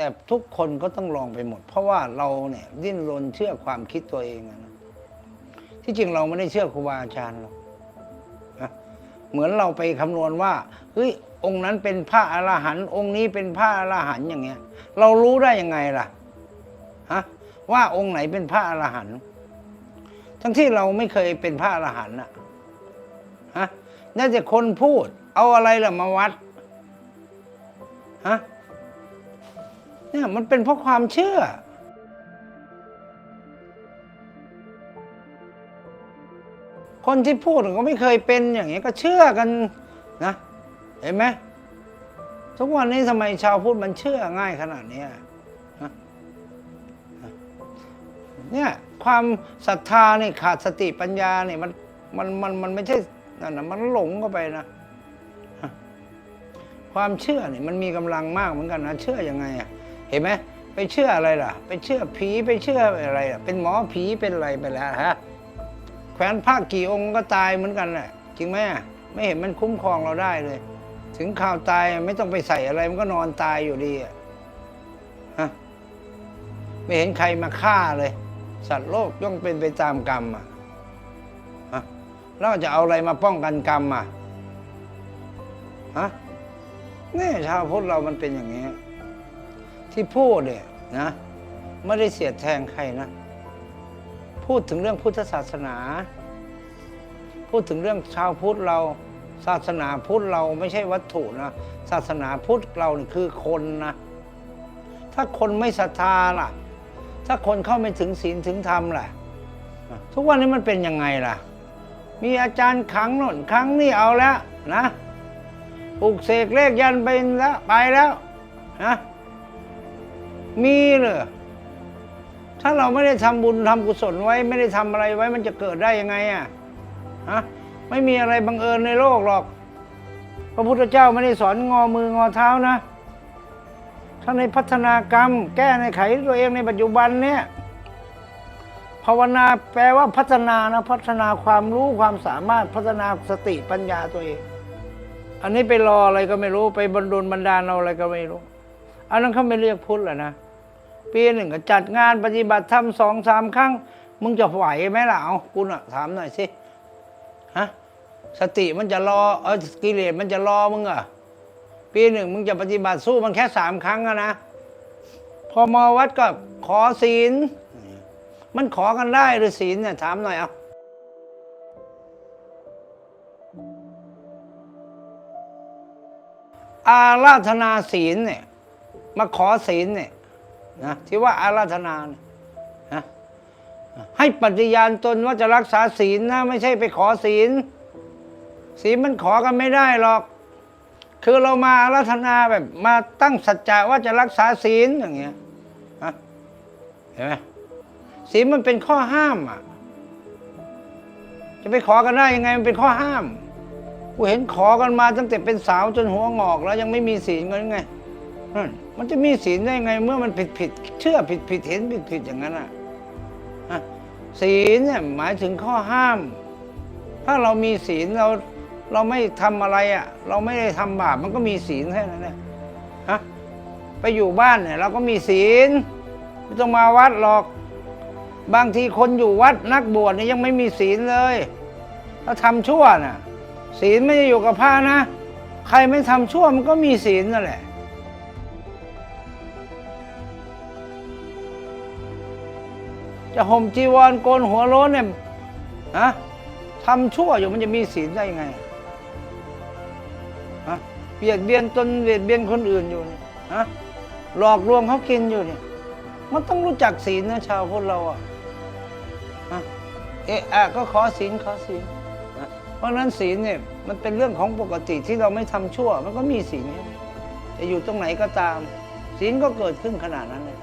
แต่ทุกคนก็ต้องลองไปหมด เพราะว่าเราเนี่ยดิ้นรนเชื่อความคิดตัวเองนะที่จริงเราไม่ได้เชื่อครูบาอาจารย์หรอกเหมือนเราไปคำนวณว่าเฮ้ยองค์นั้นเป็นพระอรหันต์องค์นี้เป็นพระอรหันต์อย่างเงี้ย เรารู้ได้ยังไงล่ะฮะว่าองค์ไหนเป็นพระอรหันต์ทั้งที่เราไม่เคยเป็นพระอรหันต์อะฮะน่าจะคนพูด เอาอะไรล่ะมาวัดฮะ เนี่ยมันเป็นเพราะความเชื่อคนที่พูดก็ไม่เคยเป็นอย่างนี้ยก็เชื่อกันนะ เห็นไหมทุกวันนี้ทำไมชาวพุทธมันเชื่อง่ายขนาดนี้ยฮะเนี่ยความศรัทธาเนี่ยขาดสติปัญญาเนี่ยมันมันมันมันไม่ใช่นั่นนะมันหลงเข้าไปนะฮะความเชื่อเนี่ยมันมีกำลังมากเหมือนกันนะเชื่อยังไงอะ เห็นไหมไปเชื่ออะไรล่ะ ไปเชื่อผีไปเชื่ออะไรอะเป็นหมอผีเป็นอะไรไปแล้วฮะแขวนพระกี่องค์ก็ตายเหมือนกันแหละจริงไหมไม่เห็นมันคุ้มครองเราได้เลย ถึงข่าวตายไม่ต้องไปใส่อะไรมันก็นอนตายอยู่ดีอะฮะไม่เห็นใครมาฆ่าเลย สัตว์โลกย่อมเป็นไปตามกรรมอะฮะแล้วจะเอาอะไรมาป้องกันกรรมอะฮะนี่ชาวพุทธเรามันเป็นอย่างนี้ ที่พูดเนี่ยนะไม่ได้เสียดแทงใครนะ พูดถึงเรื่องพุทธศาสนา พูดถึงเรื่องชาวพุทธเราศาสนาพุทธเราไม่ใช่วัตถุนะ ศาสนาพุทธเราคือคนนะ ถ้าคนไม่ศรัทธาล่ะ ถ้าคนเข้าไม่ถึงศีลถึงธรรมล่ะ ทุกวันนี้มันเป็นยังไงล่ะ มีอาจารย์ขังโน่นขังนี่เอาแล้วนะปลุกเสกเลขยันไปแล้วไปแล้วนะ มีเลยถ้าเราไม่ได้ทำบุญทำกุศลไว้ ไม่ได้ทำอะไรไว้ มันจะเกิดได้ยังไงอะฮะไม่มีอะไรบังเอิญในโลกหรอก พระพุทธเจ้าไม่ได้สอนงอมืองอเท้านะถ้าในพัฒนากรรม แก้ในไขตัวเองในปัจจุบันเนี่ยภาวนาแปลว่าพัฒนานะพัฒนาความรู้ความสามารถพัฒนาสติปัญญาตัวเอง อันนี้ไปรออะไรก็ไม่รู้ไปบรรดลบรรดาลเอาอะไรก็ไม่รู้ อันนั้นเขาไม่เรียกพุทธหรอนะปีหนึ่งก็จัดงานปฏิบัติธรรมสองสามครั้ง มึงจะไหวไหมล่ะเอากูน่ะถามหน่อยสิฮะสติมันจะรอเออกิเลสมันจะรอมึงอะปีหนึ่งมึงจะปฏิบัติสู้มันแค่สามครั้งอะนะพอมาวัดก็ขอศีล มันขอกันได้หรือศีลเนี่ยถามหน่อยเอาอาราธนาศีลเนี่ย มาขอศีลเนี่ยนะที่ว่าอาราธนาเนี่ยนะให้ปฏิญาณตนว่าจะรักษาศีลนะไม่ใช่ไปขอศีล ศีลมันขอกันไม่ได้หรอก คือเรามาอาราธนาแบบมาตั้งสัจจะว่าจะรักษาศีลอย่างเงี้ยนะเห็นไหมศีลมันเป็นข้อห้ามอะจะไปขอกันได้ยังไงมันเป็นข้อห้าม กูเห็นขอกันมาตั้งแต่เป็นสาวจนหัวงอกแล้วยังไม่มีศีลกันไง นั่นมันจะมีศีลได้ไง เมื่อมันผิดผิดเชื่อผิดผิดเห็นผิดผิดอย่างนั้นอะศีลเนี่ยหมายถึงข้อห้าม ถ้าเรามีศีลเราเราไม่ทำอะไรอะ เราไม่ได้ทำบาปมันก็มีศีลแค่นั้นแหละฮะไปอยู่บ้านเนี่ย เราก็มีศีลไม่ต้องมาวัดหรอก บางทีคนอยู่วัดนักบวชเนี่ยยังไม่มีศีลเลยถ้าทำชั่วน่ะศีลไม่ได้อยู่กับพระนะ ใครไม่ทำชั่วมันก็มีศีลนั่นแหละ จะห่มจีวรโกนหัวโล้นเนี่ยฮะทำชั่วอยู่มันจะมีศีลได้ยังไงฮะเบียดเบียนตนเบียดเบียนคนอื่นอยู่เนี่ยฮะหลอกลวงเขากินอยู่เนี่ย มันต้องรู้จักศีลนะชาวพุทธเราอะฮะเอะอะก็ขอศีลขอศีลเพราะฉะนั้นศีลเนี่ยมันเป็นเรื่องของปกติที่เราไม่ทำชั่ว มันก็มีศีลจะอยู่ตรงไหนก็ตาม ศีลก็เกิดขึ้นขนาดนั้นเลย